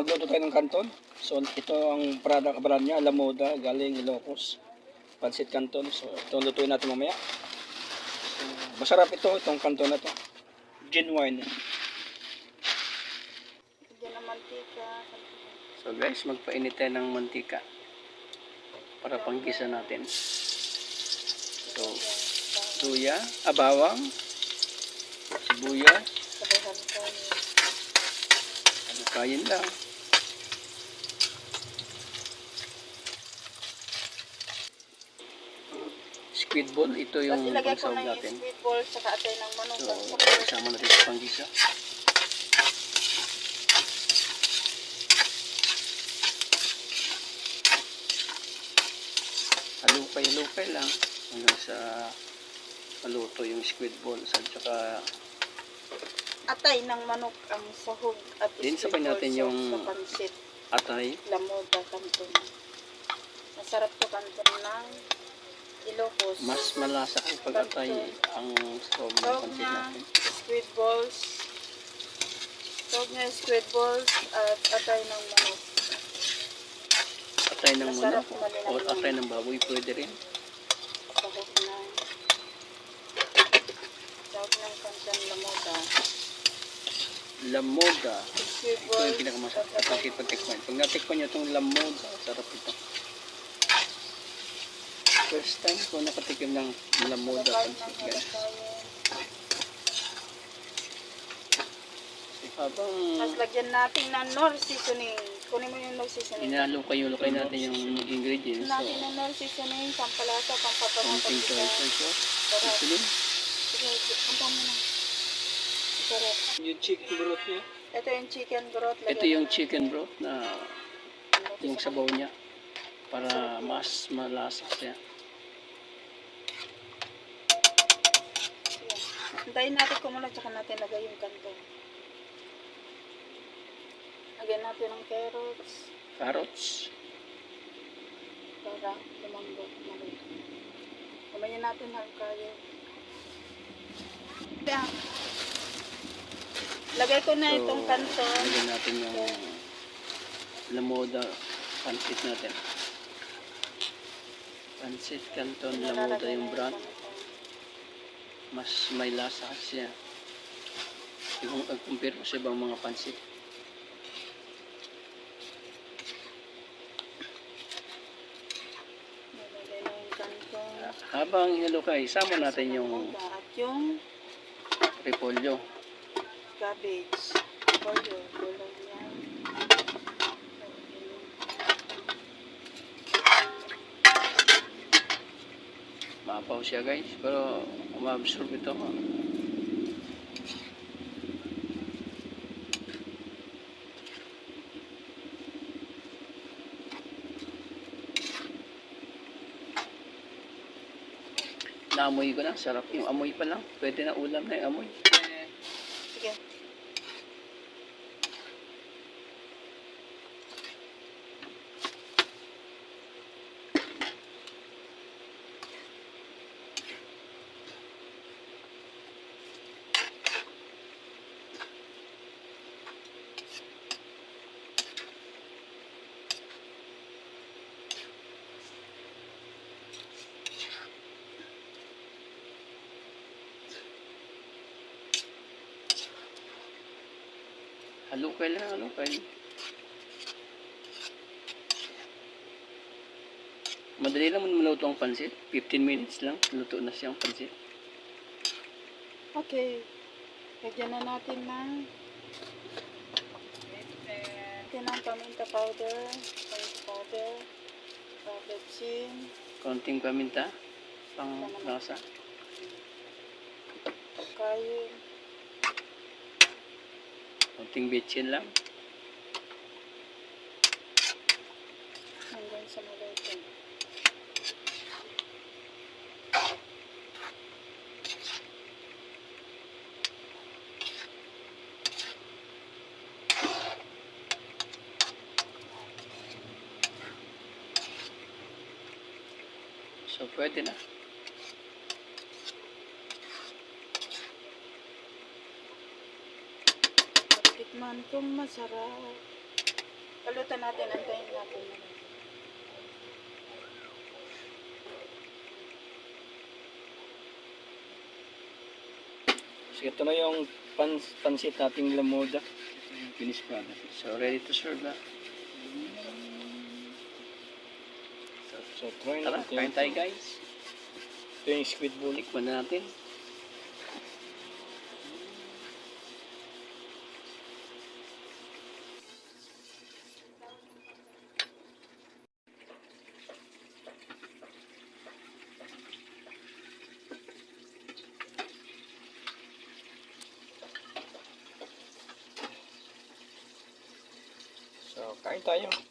magluto tayo ng canton. So ito ang product brand niya, Lamoda, galing Ilocos. Pancit canton. So ito ang lutuin natin mamaya. So, masarap ito, itong canton na to. Genuine. Lagyan ng mantika. So guys, magpainit tayo ng mantika para panggisa natin. So, luya, abawang, sibuyas, ano kain lang. Squid ball, ito yung ilagay ko pangsawag na yung natin. sweet ball tsaka atay ng manok. So, kasama natin sa panggisa. Halupay-halupay lang hanggang sa maluto yung squid balls at saka Atay ng manok ang sahog at Din, sweet sabay natin yung sa pansit. atay. Lamoda kanton. Masarap to kanton ng Ilocos. Mas malasa kapag atay ang stove ng pansit natin. squid balls. Tawag niya squid balls at atay ng manok. Atay ng manok o atay ng baboy pwede rin. Sahog na. Tawag ng kanton Lamoda. Lamoda. Ito yung pinakamasarap at sa atay ng patikman. Pag natikman nyo itong lamoda, sarap ito. First time ko nakatikim ng lamoda Halakayin pansit ng guys. Habang Tapos lagyan natin ng nor seasoning. Kunin mo yung nor seasoning. inalukay-lukay natin yung ingredients. So, natin ng nor seasoning, pampalasa, pampapangang konting soy sauce. Insulin. Sige, punta mo na. Sarap. Yung chicken broth niya. Ito yung chicken broth. Ito yung chicken broth na yung sabaw niya para mas malasa siya. Hintayin natin kumulo, tsaka natin lagay yung kanto. Lagyan natin ng carrots Carrots. para lumambot. maluto. Kumayin natin ng kayo. Kaya, lagay ko na So, itong kanto. Lagyan natin yung lamoda pansit natin. Pansit canton lamoda yung na brand. Mas may lasa siya. Yung compare ko sa ibang mga pansit. Habang hinalukay, sama natin yung yung repolyo. cabbage. Polyo. Maapaw siya guys, pero umabsorb ito. Naamoy ko na, sarap yung amoy pa lang. Pwede na ulam na yung amoy. Halukay lang, halukay. Madali naman maluto ang pansit. 15 minutes lang, luto na siyang pansit. Okay. Lagyan na natin ng ng paminta powder, rice powder, cappuccin, Konting paminta, pang lasa. kayin, Konting bitchin lang. hanggang sa maluto. So, pwede na. Tikman kong masarap. Kalutan natin, antayin natin. So ito na yung pans pansit nating lamoda. Ito yung finished product. So, ready to serve na. So try Tara, natin. kain tayo guys. Ito yung squid ball. Tikman na natin. Tayo.